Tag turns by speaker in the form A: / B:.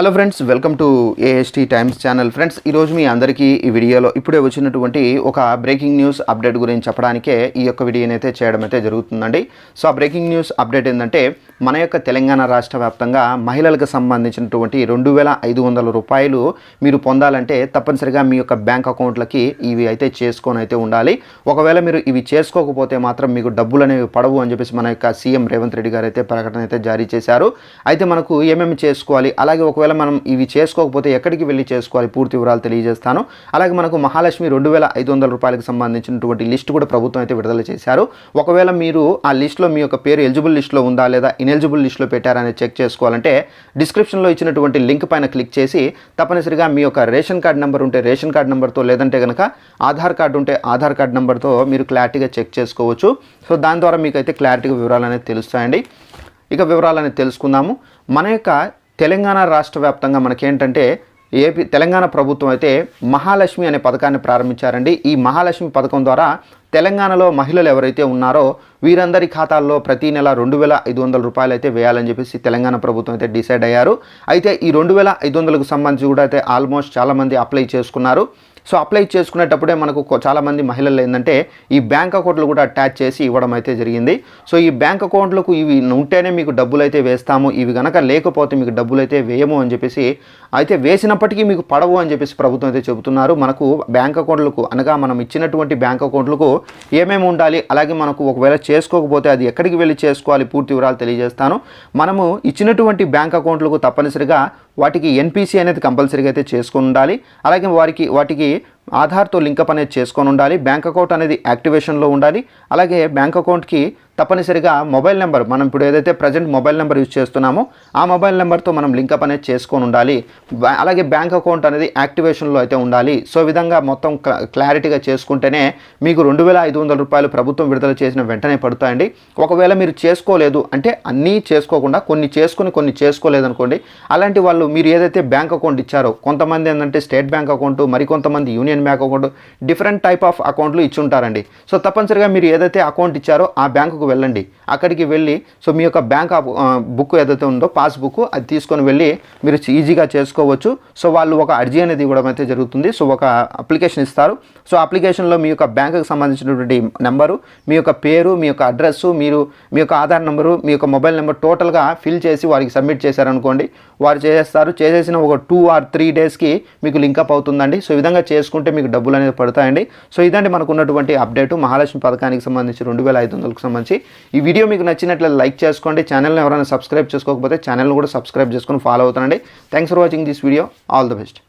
A: Hello friends welcome to A S T Times channel friends ఈరోజు మీ అందరికీ ఈ వీడియోలో ఇప్పుడే వచ్చినటువంటి ఒక బ్రేకింగ్ న్యూస్ అప్డేట్ గురించి చెప్పడానికే ఈ యొక్క వీడియోని అయితే చేయడం అయితే జరుగుతుందండి. సో ఆ బ్రేకింగ్ న్యూస్ అప్డేట్ ఏంటంటే మన యొక్క తెలంగాణ రాష్ట్ర వ్యాప్తంగా మహిళలకు సంబంధించినటువంటి రెండు వేల ఐదు వందల రూపాయలు మీరు పొందాలంటే తప్పనిసరిగా మీ యొక్క బ్యాంక్ అకౌంట్లకి ఇవి అయితే చేసుకొని అయితే ఉండాలి. ఒకవేళ మీరు ఇవి చేసుకోకపోతే మాత్రం మీకు డబ్బులు అనేవి పడవు అని చెప్పేసి మన యొక్క సీఎం రేవంత్ రెడ్డి గారు అయితే ప్రకటన అయితే జారీ చేశారు. అయితే మనకు ఏమేమి చేసుకోవాలి? అలాగే ఒకవేళ మనం ఇవి చేసుకోకపోతే ఎక్కడికి వెళ్ళి చేసుకోవాలి? పూర్తి వివరాలు తెలియజేస్తాను. అలాగే మనకు మహాలక్ష్మి రెండు వేల ఐదు వందల రూపాయలకు సంబంధించినటువంటి లిస్ట్ కూడా ప్రభుత్వం అయితే విడుదల చేశారు. ఒకవేళ మీరు ఆ లిస్ట్లో మీ యొక్క పేరు ఎలిజిబుల్ లిస్ట్లో ఉందా లేదా ఇనెలిజిబుల్ లిస్ట్లో పెట్టారని చెక్ చేసుకోవాలంటే డిస్క్రిప్షన్లో ఇచ్చినటువంటి లింక్ పైన క్లిక్ చేసి తప్పనిసరిగా మీ యొక్క రేషన్ కార్డ్ నెంబర్ ఉంటే రేషన్ కార్డ్ నెంబర్తో లేదంటే కనుక ఆధార్ కార్డు ఉంటే ఆధార్ కార్డ్ నెంబర్తో మీరు క్లారిటీగా చెక్ చేసుకోవచ్చు. సో దాని ద్వారా మీకు అయితే క్లారిటీగా వివరాలు అనేది తెలుస్తాయండి. ఇక వివరాలు అనేది తెలుసుకుందాము. మన యొక్క తెలంగాణ రాష్ట్ర వ్యాప్తంగా మనకేంటంటే ఏపీ తెలంగాణ ప్రభుత్వం అయితే మహాలక్ష్మి అనే పథకాన్ని ప్రారంభించారండి. ఈ మహాలక్ష్మి పథకం ద్వారా తెలంగాణలో మహిళలు ఎవరైతే ఉన్నారో వీరందరి ఖాతాల్లో ప్రతి నెల రెండు వేల ఐదు వందల రూపాయలు అయితే వేయాలని చెప్పేసి తెలంగాణ ప్రభుత్వం అయితే డిసైడ్ అయ్యారు. అయితే ఈ రెండు వేల ఐదు వందలకు సంబంధించి కూడా అయితే ఆల్మోస్ట్ చాలామంది అప్లై చేసుకున్నారు. సో అప్లై చేసుకునేటప్పుడే మనకు చాలామంది మహిళలు ఏంటంటే ఈ బ్యాంక్ అకౌంట్లు కూడా అటాచ్ చేసి ఇవ్వడం అయితే జరిగింది. సో ఈ బ్యాంక్ అకౌంట్లకు ఇవి ఉంటేనే మీకు డబ్బులు అయితే వేస్తాము ఇవి కనుక లేకపోతే మీకు డబ్బులు అయితే వేయము అని చెప్పేసి అయితే వేసినప్పటికీ మీకు పడవు అని చెప్పేసి ప్రభుత్వం అయితే చెబుతున్నారు. మనకు బ్యాంక్ అకౌంట్లకు అనగా మనం ఇచ్చినటువంటి బ్యాంక్ అకౌంట్లకు ఏమేమి ఉండాలి అలాగే మనకు ఒకవేళ చేసుకోకపోతే అది ఎక్కడికి వెళ్ళి చేసుకోవాలి పూర్తి వివరాలు తెలియజేస్తాను. మనము ఇచ్చినటువంటి బ్యాంక్ అకౌంట్లకు తప్పనిసరిగా వాటికి ఎన్పిసి అనేది కంపల్సరీగా అయితే చేసుకొని ఉండాలి. అలాగే వారికి వాటికి ఆధార్తో లింకప్ అనేది చేసుకొని ఉండాలి. బ్యాంక్ అకౌంట్ అనేది యాక్టివేషన్లో ఉండాలి. అలాగే బ్యాంక్ అకౌంట్కి తప్పనిసరిగా మొబైల్ నెంబర్ మనం ఇప్పుడు ఏదైతే ప్రజెంట్ మొబైల్ నెంబర్ యూజ్ చేస్తున్నామో ఆ మొబైల్ నెంబర్తో మనం లింకప్ అనేది చేసుకొని ఉండాలి. అలాగే బ్యాంక్ అకౌంట్ అనేది యాక్టివేషన్లో అయితే ఉండాలి. సో విధంగా మొత్తం క్లారిటీగా చేసుకుంటేనే మీకు రెండు వేల ఐదు వందల రూపాయలు ప్రభుత్వం విడుదల చేసిన వెంటనే పడుతాయండి. ఒకవేళ మీరు చేసుకోలేదు అంటే అన్నీ చేసుకోకుండా కొన్ని చేసుకుని కొన్ని చేసుకోలేదనుకోండి అలాంటి వాళ్ళు మీరు ఏదైతే బ్యాంక్ అకౌంట్ ఇచ్చారో కొంతమంది ఏంటంటే స్టేట్ బ్యాంక్ అకౌంట్ మరికొంతమంది Union Bank account different type of అకౌంట్లు ఇచ్చి ఉంటారండి. సో తప్పనిసరిగా మీరు ఏదైతే అకౌంట్ ఇచ్చారో ఆ బ్యాంకుకు వెళ్ళండి. అక్కడికి వెళ్ళి సో మీ యొక్క బ్యాంక్ బుక్ ఏదైతే ఉందో పాస్బుక్ అది తీసుకొని వెళ్ళి మీరు ఈజీగా చేసుకోవచ్చు. సో వాళ్ళు ఒక అర్జీ అనేది ఇవ్వడం అయితే జరుగుతుంది. సో ఒక అప్లికేషన్ ఇస్తారు. సో అప్లికేషన్లో మీ యొక్క బ్యాంకుకి సంబంధించినటువంటి నెంబరు మీ యొక్క పేరు మీ యొక్క అడ్రస్సు మీరు మీ యొక్క ఆధార్ నెంబరు మీ యొక్క మొబైల్ నెంబర్ టోటల్గా ఫిల్ చేసి వారికి సబ్మిట్ చేశారనుకోండి. వారు చేసేస్తారు. చేసేసిన ఒక టూ ఆర్ త్రీ డేస్కి మీకు లింకప్ అవుతుందండి. సో ఈ విధంగా చేసుకుంటే మీకు డబ్బులు అనేది పడతాయండి. సో ఇదండి మనకు ఉన్నటువంటి అప్డేట్. మహాలక్ష్మి పథకానికి సంబంధించి రెండు వేల ఐదు వందలకు సంబంధించి ఈ వీడియో మీకు నచ్చినట్లయితే లైక్ చేసుకోండి. ఛానల్ని ఎవరైనా సబ్స్క్రైబ్ చేసుకోకపోతే ఛానల్ని కూడా సబ్స్క్రైబ్ చేసుకొని ఫాలో అవుతానండి thanks for watching this video all the best